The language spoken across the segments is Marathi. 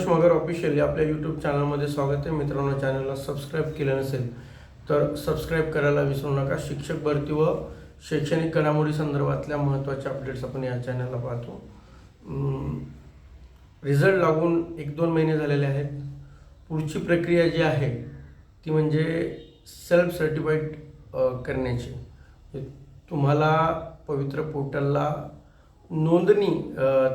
संतोष मगर ऑफिशियल या आपल्या यूट्यूब चॅनलमध्ये स्वागत आहे. मित्रांनो चॅनलला सबस्क्राईब केलं नसेल तर सबस्क्राईब करायला विसरू नका. शिक्षक भरती व शैक्षणिक घडामोडी संदर्भातल्या महत्त्वाच्या अपडेट्स आपण या चॅनलला पाहतो. रिझल्ट लागून एक दोन महिने झालेले आहेत. पुढची प्रक्रिया जी आहे ती म्हणजे सेल्फ सर्टिफाईड करण्याची. तुम्हाला पवित्र पोर्टलला नोंदणी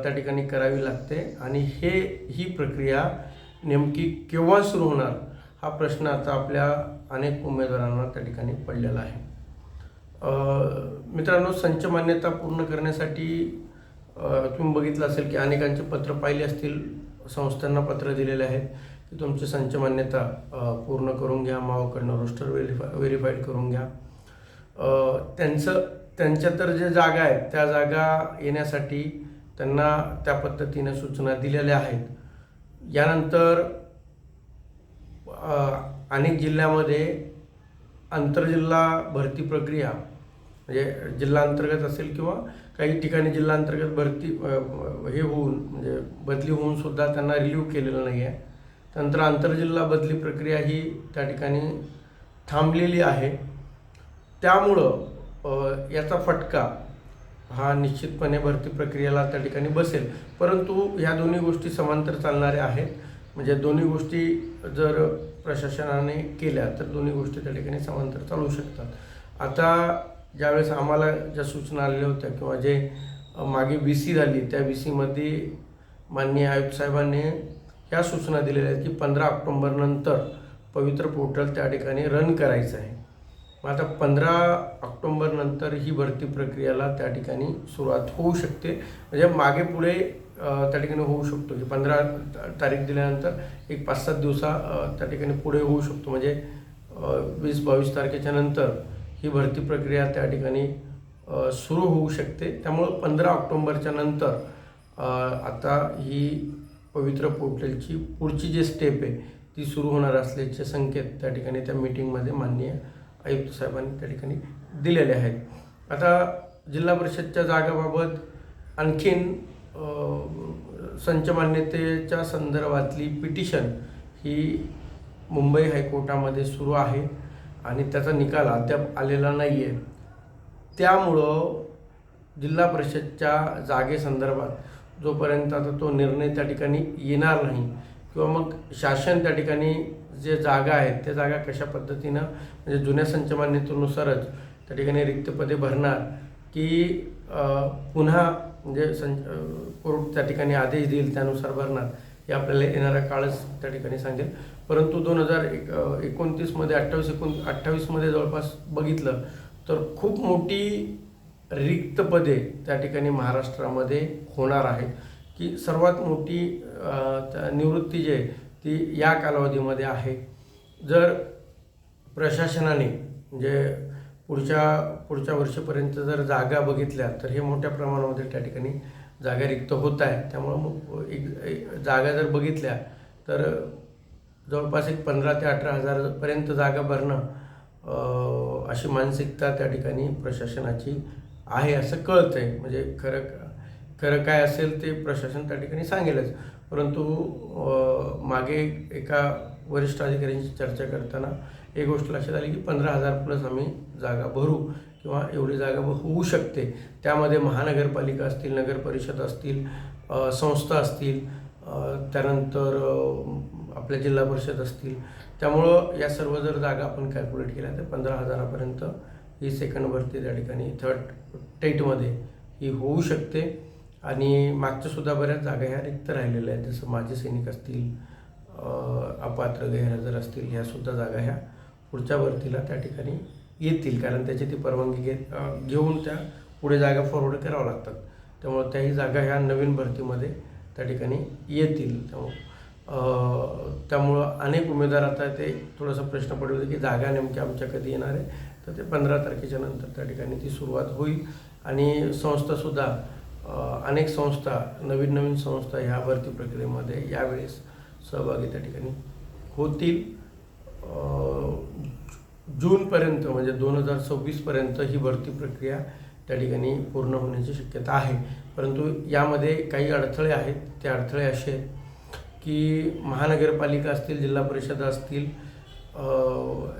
त्या ठिकाणी करावी लागते. आणि हे ही प्रक्रिया नेमकी केव्हा सुरू होणार हा प्रश्न आता आपल्या अनेक उमेदवारांना त्या ठिकाणी पडलेला आहे. मित्रांनो संच मान्यता पूर्ण करण्यासाठी तुम्ही बघितलं असेल की अनेकांचे पत्र पाहिले असतील संस्थांना पत्र दिलेले आहेत की तुमची संच मान्यता पूर्ण करून घ्या मावकडनं रोस्टर व्हेरीफाय व्हेरीफाईड करून घ्या. त्यांचं त्यांच्या तर जे जागा आहेत त्या जागा येण्यासाठी त्यांना त्या पद्धतीने सूचना दिलेल्या आहेत. यानंतर अनेक जिल्ह्यामध्ये आंतरजिल्हा भरती प्रक्रिया म्हणजे जिल्हा अंतर्गत असेल किंवा काही ठिकाणी जिल्हा अंतर्गत भरती हे होऊन म्हणजे बदली होऊन सुद्धा त्यांना रिलीव्ह केलेलं नाही आहे. त्यानंतर आंतरजिल्हा बदली प्रक्रिया ही त्या ठिकाणी थांबलेली आहे. त्यामुळं याचा फटका हा निश्चितपणे भरती प्रक्रियेला त्या ठिकाणी बसेल. परंतु ह्या दोन्ही गोष्टी समांतर चालणाऱ्या आहेत. म्हणजे दोन्ही गोष्टी जर प्रशासनाने केल्या तर दोन्ही गोष्टी त्या ठिकाणी समांतर चालू शकतात. आता ज्यावेळेस आम्हाला ज्या सूचना आलेल्या होत्या किंवा जे मागे बी सी झाली त्या बी सीमध्ये माननीय आयुक्त साहेबांनी ह्या सूचना दिलेल्या आहेत की पंधरा ऑक्टोंबरनंतर पवित्र पोर्टल त्या ठिकाणी रन करायचं आहे. मग आता पंधरा ऑक्टोंबरनंतर ही भरती प्रक्रियाला त्या ठिकाणी सुरुवात होऊ शकते. म्हणजे मागे पुढे त्या ठिकाणी होऊ शकतो. की पंधरा तारीख दिल्यानंतर एक पाच सात दिवसा त्या ठिकाणी पुढे होऊ शकतो. म्हणजे वीस बावीस तारखेच्या नंतर ही भरती प्रक्रिया त्या ठिकाणी सुरू होऊ शकते. त्यामुळं पंधरा ऑक्टोंबरच्या नंतर आता ही पवित्र पोर्टलची पुढची जी स्टेप आहे ती सुरू होणार असल्याचे संकेत त्या ठिकाणी त्या मीटिंगमध्ये माननीय आयुक्त साहेबांनी त्या ठिकाणी दिलेले आहेत. आता जिल्हा परिषदच्या जागाबाबत आणखीन संचमान्यतेच्या संच मान्यतेच्या संदर्भातली पिटिशन ही मुंबई हायकोर्टामध्ये सुरू आहे आणि त्याचा निकाल अद्याप आलेला नाही आहे त्यामुळं जिल्हा परिषदच्या जागेसंदर्भात जोपर्यंत आता तो निर्णय त्या ठिकाणी येणार नाही किंवा मग शासन त्या ठिकाणी जे जागा आहेत त्या जागा कशा पद्धतीनं म्हणजे जुन्या संचमान्यतेनुसारच त्या ठिकाणी रिक्त पदे भरणार की पुन्हा म्हणजे सं कोर्ट त्या ठिकाणी आदेश देईल त्यानुसार भरणार हे आपल्याला येणारा काळच त्या ठिकाणी सांगेल. परंतु दोन हजार एक एकोणतीसमध्ये अठ्ठावीस एकोण अठ्ठावीसमध्ये जवळपास बघितलं तर खूप मोठी रिक्त पदे त्या ठिकाणी महाराष्ट्रामध्ये होणार आहेत. की सर्वात मोठी त्या निवृत्ती जी आहे ती या कालावधीमध्ये आहे. जर प्रशासनाने म्हणजे पुढच्या पुढच्या वर्षीपर्यंत जर जागा बघितल्या तर हे मोठ्या प्रमाणामध्ये त्या ठिकाणी जागा रिक्त होत आहे. त्यामुळं मग एक एक जागा जर बघितल्या तर जवळपास एक पंधरा ते अठरा हजारपर्यंत जागा भरणं अशी मानसिकता त्या ठिकाणी प्रशासनाची आहे असं कळतं आहे म्हणजे खरं खरं काय असेल ते प्रशासन त्या ठिकाणी सांगेलच. परंतु मागे एका वरिष्ठ अधिकाऱ्यांची चर्चा करताना एक गोष्ट लक्षात आली की पंधरा हजार प्लस आम्ही जागा भरू किंवा एवढी जागा होऊ शकते. त्यामध्ये महानगरपालिका असतील नगरपरिषद असतील संस्था असतील त्यानंतर आपल्या जिल्हा परिषद असतील. त्यामुळं या सर्व जर जागा आपण कॅल्क्युलेट केल्या तर पंधरा हजारापर्यंत ही सेकंड भरती त्या ठिकाणी थर्ड टेटमध्ये ही होऊ शकते. आणि मागच्यासुद्धा बऱ्याच जागा ह्या रिक्त राहिलेल्या आहेत. जसं माजी सैनिक असतील अपात्र गैरहजर असतील ह्यासुद्धा जागा ह्या पुढच्या भरतीला त्या ठिकाणी येतील. कारण त्याची ती परवानगी घेत घेऊन त्या पुढे जागा फॉरवर्ड करावं लागतात. त्यामुळे त्याही जागा ह्या नवीन भरतीमध्ये त्या ठिकाणी येतील. त्यामुळं त्यामुळं अनेक उमेदवार आता ते थोडासा प्रश्न पडले होते की जागा नेमक्या आमच्या कधी येणार आहे? तर ते पंधरा तारखेच्या नंतर त्या ठिकाणी ती सुरुवात होईल. आणि संस्थासुद्धा अनेक संस्था नवीन नवीन संस्था ह्या भरती प्रक्रियेमध्ये यावेळेस सहभागी त्या ठिकाणी होतील. जूनपर्यंत म्हणजे दोन हजार सव्वीसपर्यंत ही भरती प्रक्रिया त्या ठिकाणी पूर्ण होण्याची शक्यता आहे. परंतु यामध्ये काही अडथळे आहेत. ते अडथळे असे आहेत की महानगरपालिका असतील जिल्हा परिषद असतील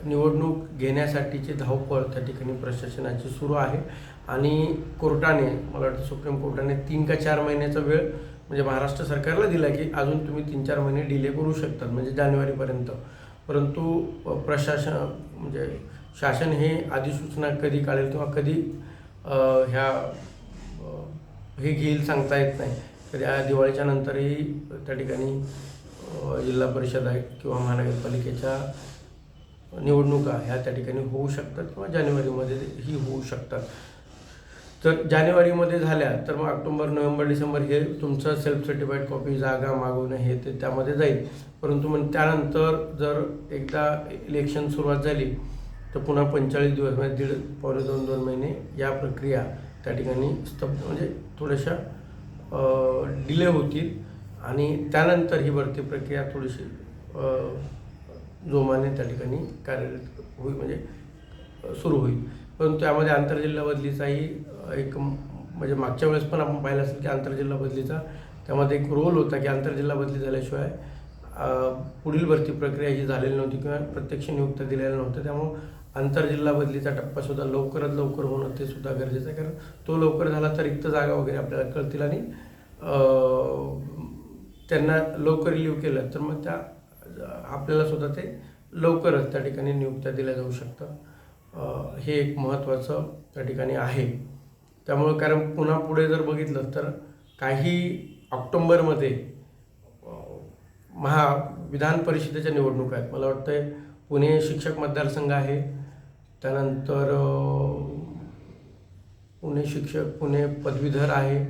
निवडणूक घेण्यासाठीची धावपळ त्या ठिकाणी प्रशासनाची सुरू आहे. आणि कोर्टाने मला वाटतं सुप्रीम कोर्टाने तीन का चार महिन्याचा वेळ म्हणजे महाराष्ट्र सरकारला दिला की अजून तुम्ही तीन चार महिने डिले करू शकतात म्हणजे जानेवारीपर्यंत. परंतु प्रशासन म्हणजे शासन हे अधिसूचना कधी काढेल किंवा कधी ह्या हे घेईल सांगता येत नाही. कधी या दिवाळीच्या नंतरही त्या ठिकाणी जिल्हा परिषद आहे किंवा महानगरपालिकेच्या निवडणुका ह्या त्या ठिकाणी होऊ शकतात किंवा जानेवारीमध्ये ही होऊ शकतात. तर जानेवारीमध्ये झाल्या तर मग ऑक्टोबर नोव्हेंबर डिसेंबर हे तुमचं सेल्फ सर्टिफाईड कॉपी जागा मागवणं हे ते त्यामध्ये जाईल. परंतु मग त्यानंतर जर एकदा इलेक्शन सुरुवात झाली तर पुन्हा पंचेचाळीस दिवस म्हणजे दीड पावणे दोन दोन महिने या प्रक्रिया त्या ठिकाणी स्तब्ध म्हणजे थोड्याशा डिले होतील. आणि त्यानंतर ही भरती प्रक्रिया थोडीशी जोमाने त्या ठिकाणी कार्यरत होईल म्हणजे सुरू होईल. परंतु त्यामध्ये आंतरजिल्हा बदलीचाही एक म्हणजे मागच्या वेळेस पण आपण पाहिलं असेल की आंतरजिल्हा बदलीचा त्यामध्ये एक रोल होता की आंतरजिल्हा बदली झाल्याशिवाय पुढील भरती प्रक्रिया ही झालेली नव्हती किंवा प्रत्यक्ष नियुक्त दिलेलं नव्हत्या त्यामुळं आंतरजिल्हा बदलीचा टप्पासुद्धा लवकरात लवकर होणं ते सुद्धा गरजेचं आहे. कारण तो लवकर झाला तर रिक्त जागा वगैरे आपल्याला कळतील आणि त्यांना लवकर रिलीव्ह केलं तर मग त्या आपल्याला सुद्धा ते लवकरच त्या ठिकाणी नियुक्त्या दिल्या जाऊ शकतं हे एक महत्त्वाचं त्या ठिकाणी आहे. त्यामुळं कारण पुन्हा पुढे जर बघितलं तर काही ऑक्टोंबरमध्ये महा विधान परिषदेच्या निवडणुका आहेत. मला वाटतं पुणे शिक्षक मतदारसंघ आहे. त्यानंतर पुणे शिक्षक पुणे पदवीधर आहे.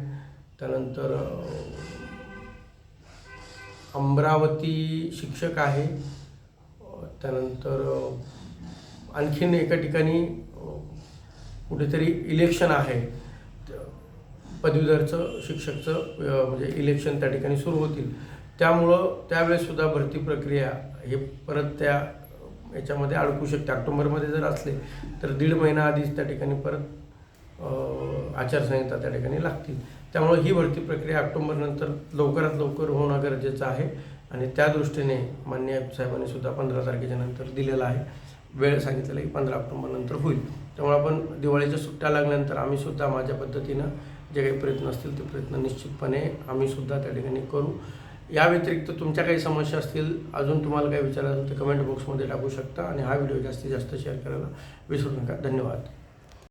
त्यानंतर अमरावती शिक्षक आहे. त्यानंतर आणखीन एका ठिकाणी कुठेतरी इलेक्शन आहे. पदवीधरचं शिक्षकचं म्हणजे इलेक्शन त्या ठिकाणी सुरू होतील. त्यामुळं त्यावेळेससुद्धा भरती प्रक्रिया हे परत त्या याच्यामध्ये अडकू शकते. ऑक्टोबरमध्ये जर असले तर दीड महिना आधीच त्या ठिकाणी परत आचारसंहिता त्या ठिकाणी लागतील. त्यामुळे ही भरती प्रक्रिया ऑक्टोबरनंतर लवकरात लवकर होणं गरजेचं आहे. आणि त्या दृष्टीने मान्य साहेबांनी सुद्धा पंधरा तारखेच्या नंतर दिलेला आहे. वेळ सांगितलेला की पंधरा ऑक्टोबरनंतर होईल. त्यामुळे आपण दिवाळीच्या सुट्ट्या लागल्यानंतर आम्ही सुद्धा माझ्या पद्धतीनं जे काही प्रयत्न असतील ते प्रयत्न निश्चितपणे आम्ही सुद्धा त्या ठिकाणी करू. या व्यतिरिक्त तुमच्या काही समस्या असतील अजून तुम्हाला काही विचारायचं तर कमेंट बॉक्समध्ये टाकू शकता आणि हा व्हिडिओ जास्तीत जास्त शेअर करायला विसरू नका. धन्यवाद.